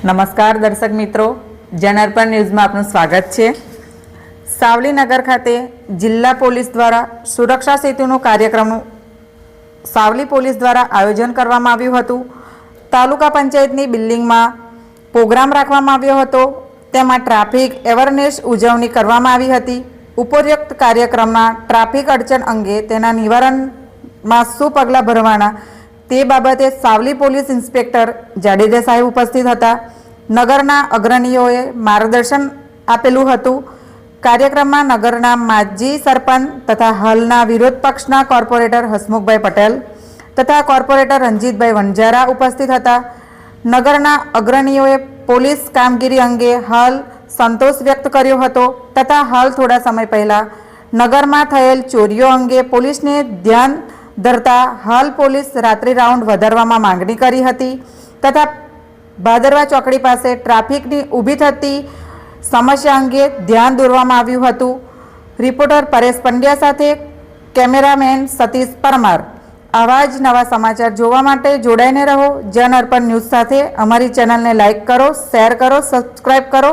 નમસ્કાર દર્શક મિત્રો. જનઅર્પણ ન્યૂઝમાં આપનું સ્વાગત છે. સાવલીનગર ખાતે જિલ્લા પોલીસ દ્વારા સુરક્ષા સેતુનું કાર્યક્રમનું સાવલી પોલીસ દ્વારા આયોજન કરવામાં આવ્યું હતું. તાલુકા પંચાયતની બિલ્ડિંગમાં પ્રોગ્રામ રાખવામાં આવ્યો હતો. તેમાં ટ્રાફિક એવરનેસ ઉજવણી કરવામાં આવી હતી. ઉપરોક્ત કાર્યક્રમમાં ટ્રાફિક અડચણ અંગે તેના નિવારણમાં શું પગલાં ભરવાના તે બાબતે સાવલી પોલીસ ઇન્સ્પેક્ટર જાડેજા સાહેબ ઉપસ્થિત હતા. નગરના અગ્રણીઓએ માર્ગદર્શન આપેલું હતું. કાર્યક્રમમાં નગરના માજી સરપંચ તથા હાલના વિરોધ પક્ષના કોર્પોરેટર હસમુખભાઈ પટેલ તથા કોર્પોરેટર રંજીતભાઈ વણજારા ઉપસ્થિત હતા. નગરના અગ્રણીઓએ પોલીસ કામગીરી અંગે હાલ સંતોષ વ્યક્ત કર્યો હતો તથા હાલ થોડા સમય પહેલા નગરમાં થયેલ ચોરીઓ અંગે પોલીસને ધ્યાન ધરતા હાલ પોલીસ રાત્રિ રાઉન્ડ વધારવામાં માંગણી કરી હતી તથા ભાદરવા ચોકડી પાસે ટ્રાફિકની ઊભી થતી સમસ્યા અંગે ધ્યાન દોરવામાં આવ્યું હતું. રિપોર્ટર પરેશ પંડ્યા સાથે કેમેરામેન સતીશ પરમાર. આવા જ નવા સમાચાર જોવા માટે જોડાઈને રહો. જન અર્પણ ન્યૂઝ સાથે અમારી ચેનલને લાઇક કરો, શેર કરો, સબસ્ક્રાઇબ કરો.